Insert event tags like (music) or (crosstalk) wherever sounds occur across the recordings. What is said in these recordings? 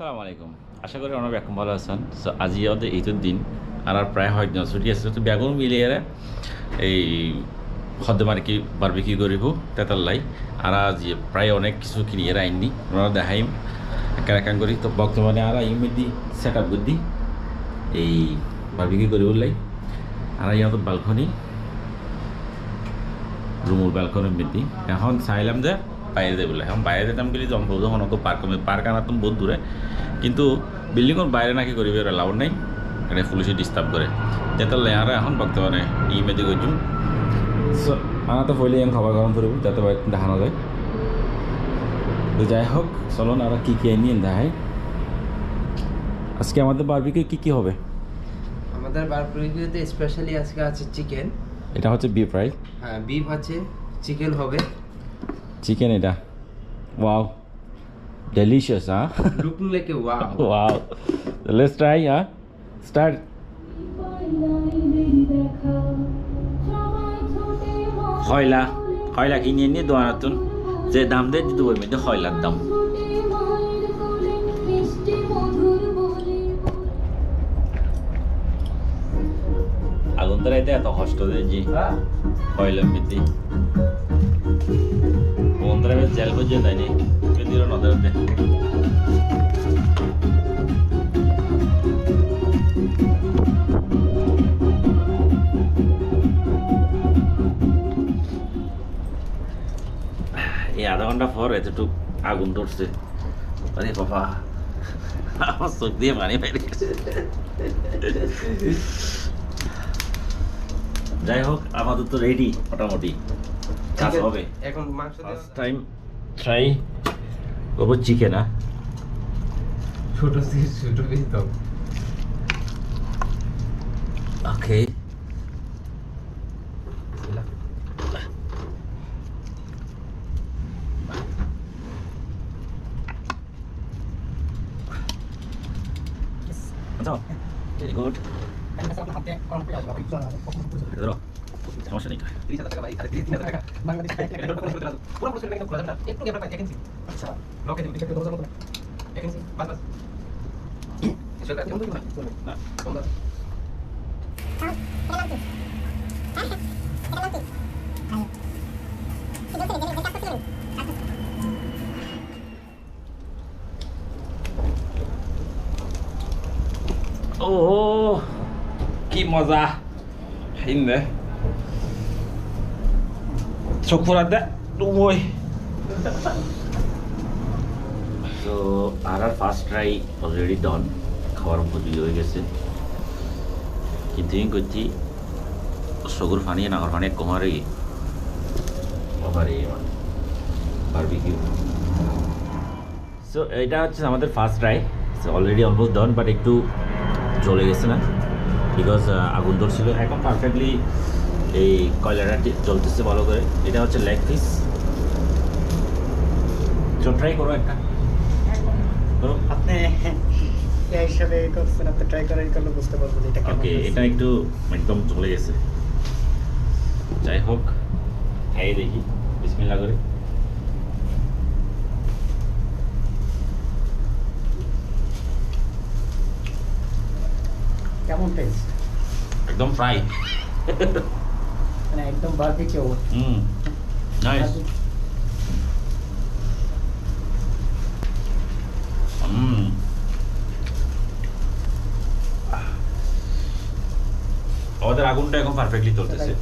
আসসালামু আলাইকুম। আশা করি অনেক এখন ভালো আছেন। সো আজি আমাদের ঈদের দিন। আর আর প্রায় হয় না, ছুটি আছে। তো বেগুন মিলিয়ে এই খদ্দে মানে কি বারবি কি করিব, তেতাল্লাই। আর আজ প্রায় অনেক কিছু কিনিয়ে আইননি ওনারা দেখাইম একা একা করি। তো বর্তমানে আর আইম দি সেট আপ বুদ্ধি এই বারবি কি করিব লাই। আর ইয়াত বালকনি রুমুর ব্যালকনির মধ্যে। এখন চাইলাম যে বাইরে যাই বলে। এখন বাইরে যেতাম গেলে জম্পল যখন অত পার্ক পার্ক আনাতাম বহুত দূরে কিন্তু বিল্ডিংয়ের বাইরে নাকি করিবে এরা লাউড নাই। এটা পুলিশে ডিস্টার্ব করে যেতে লেয়ারে এখন বর্তমানে ই মেদি করছুম আনা তো হইলে এখন খাবার গরম করব যাতে দেখানো যায় তো যাই হোক চলুন আর কী কী নিয়ে দেখাই। আজকে আমাদের বারবিকে কী কী হবে? আমাদের বারবিকিউতে স্পেশালি আজকে আছে চিকেন এটা হচ্ছে বিফ রাইট হ্যাঁ বিফ আছে চিকেন হবে। চিকেন এটা ওয়াও ডেলিশিয়াস হ্যাঁ looking like a wow wow. So (laughs) (laughs) let's try, huh? Start. খয়লা খয়লা কিনে নিয়ে দোয়ানাতুন যে দাম দেয় দিতে বলবে যে খয়লার দাম আগুন তারাইতে এত কষ্ট দেয় জি খয়লা মিতি বন্ধুরা জেল করছে তাই নি দিল নজর এই আধা ঘণ্টা পর এতটুক আগুন ধরছে। আরে বাবা, আমার চোখ দিয়ে পানি বেরিয়ে। যাই হোক আমাদের তো রেডি মোটামুটি। কাজ হবে। এখন মাংস ফার্স্ট টাইম ট্রাই করব চিকেন হ্যাঁ ছোট পিস ছোট পিস দাও ওকে। ভেরি গুড ধরো। সমস্যা নেই ও কি মজা হিন্দে চোখ ফোরা দে ওই তো আর আর ফার্স্ট ট্রাই অলরেডি ডন খাওয়ার উপযোগী হয়ে গেছে কিন্তু এই করছি সগুর ফানি নাগর ফানি কমারে কমারে বারবিকিউ সো এটা হচ্ছে আমাদের first try already almost done but একটু জ্বলে গেছে না বিকজ আগুন ধরছিল এখন পারফেক্টলি এই কয়লাটা চলতেছে ভালো করে। এটা হচ্ছে লেগ পিস তো ট্রাই করো একটা। আপনি এই হিসাবে করছেন আপনি ট্রাই করে করলে বুঝতে পারবেন এটা কেমন ওকে এটা একটু একদম চলে গেছে। যাই হোক খাইয়ে দেখি। করে। কেমন টেস্ট একদম ফ্রাই (laughs) মানে একদম বারবিকিউ হুম নাইস হুম। আমাদের আগুনটা এখন পারফেক্টলি চলতেছে।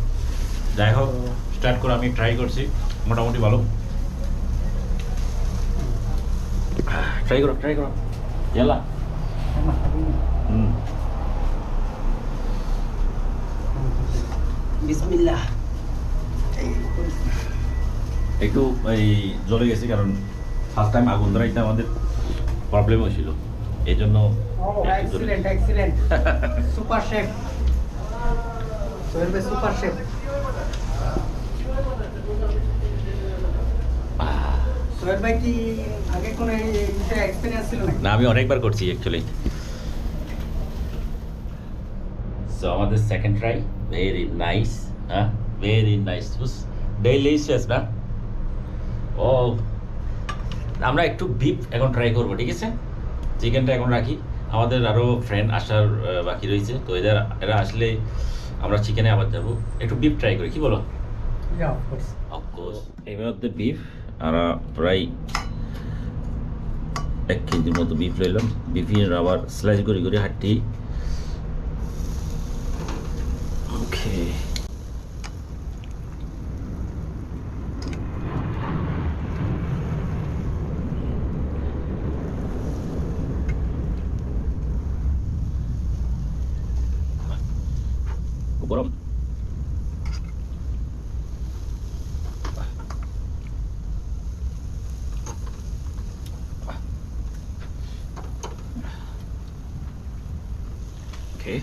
যাই হোক স্টার্ট করে আমি ট্রাই করছি। মোটামুটি ভালো। ট্রাই করো ট্রাই করো। জেলা বিসমিল্লাহ একটু এই জ্বলে গেছে কারণ ফার্স্ট টাইম আগুন ধরাইতে আমাদের প্রবলেম হয়েছিল। এই জন্য সুপার শেফ সুপার শেফ ভাই কি আগে এটা এক্সপিরিয়েন্স ছিল না আমি অনেকবার করছি অ্যাকচুয়ালি সো আমাদের সেকেন্ড ট্রাই ভেরি নাইস হ্যাঁ ভেরি নাইস ডেলিশিয়াস না ও আমরা একটু বিফ এখন ট্রাই করব ঠিক আছে? চিকেনটা এখন রাখি। আমাদের আরও ফ্রেন্ড আসার বাকি রয়েছে। তো এদের এরা আসলে আমরা চিকেনে আবার যাব। একটু বিফ ট্রাই করি কি বলো? Yeah, of অফকোর্স এবার হচ্ছে বিফ আমরা প্রায় এক কেজির মতো বিফ লইলাম। বিফির আবার স্লাইস করে করে হাঁটি। ওকে গরম Okay.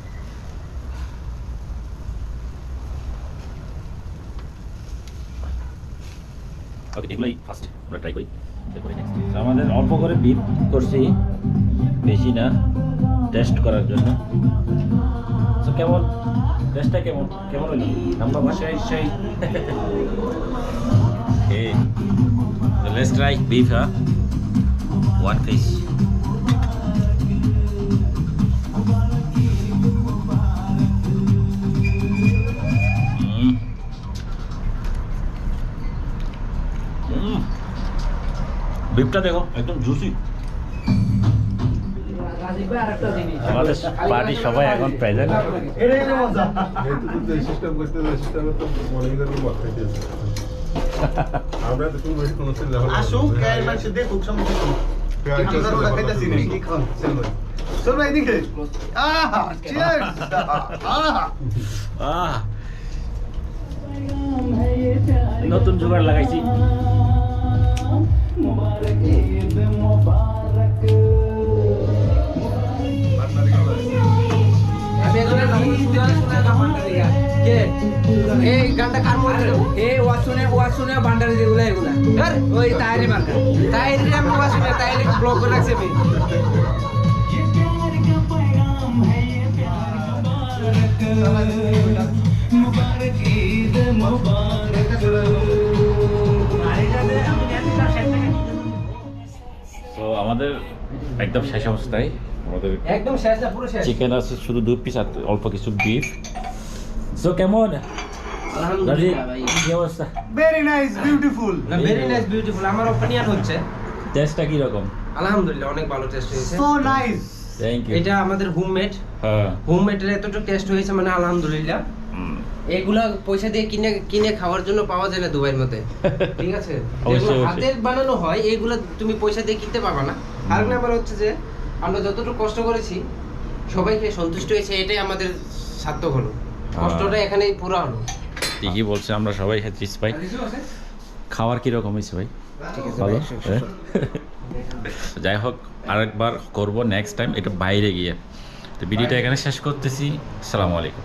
ওকে এগুলোই ফার্স্ট আমরা ট্রাই করি এরপরে next। তো আমাদের অল্প করে বিপ করছি, বেশি না টেস্ট করার জন্য কেমন টেস্টটা কেমন কেমন হলো আমরা ভাষায় সেই (laughs) Okay. ট্রাই বিফ হ্যাঁ ওয়ান huh? বিফটা দেখো একদম জুসি আমাদের পার্টি সবাই এখন প্রেজেন্ট আমরা তো বেশি কোনো আসুক, মানুষ দেখুক, সমস্যা নতুন জোগাড় লাগাইছি। আমি এখানে নমুনা শুনে শুনে গামান্ডা দিয়া কে এই গানটা কার মধ্যে এই ওয়াসুনে ওয়াসুনে বান্ডারি যেগুলা এগুলা ধর ওই তাইরি মার্কা তাইরি আমি ওয়াসুনে তাইরি ব্লক করে রাখছি আমি তো একদম শেষ অবস্থায়। আমাদের একদম শেষ না পুরো শেষ। চিকেন আছে শুধু দুই পিস আর অল্প কিছু বিফ সো কেমন? আলহামদুলিল্লাহ ভাই। কি অবস্থা? Very nice, beautiful. Very nice beautiful আমার অপিনিয়ন হচ্ছে টেস্টটা কি রকম আলহামদুলিল্লাহ অনেক ভালো টেস্ট হয়েছে। So nice. থ্যাংক ইউ এটা আমাদের হোমমেড হ্যাঁ। হোমমেডের এতটুকু টেস্ট হয়েছে মানে আলহামদুলিল্লাহ। হুম। এগুলা পয়সা দিয়ে কিনে কিনে খাওয়ার জন্য পাওয়া যায় না দুবাইয়ের মধ্যে। (laughs) ঠিক আছে? যেগুলো হাতের বানানো হয় এইগুলা তুমি পয়সা দিয়ে কিনতে পারবা না। আর নাম্বার হচ্ছে যে আমরা যতটুকু কষ্ট করেছি সবাইকে সন্তুষ্ট হয়েছে এটাই আমাদের সার্থক হলো। কষ্টটা এখানেই পুরো হলো। ঠিকই বলছে আমরা সবাই হ্যাচিস পাই খাওয়ার কীরকম হয়েছে ভাই? ঠিক আছে ভালো? ভাই। হ্যাঁ? যাই হোক আরেকবার করব নেক্সট টাইম এটা বাইরে গিয়ে। তো ভিডিওটা এখানে শেষ করতেছি। আসসালামু আলাইকুম।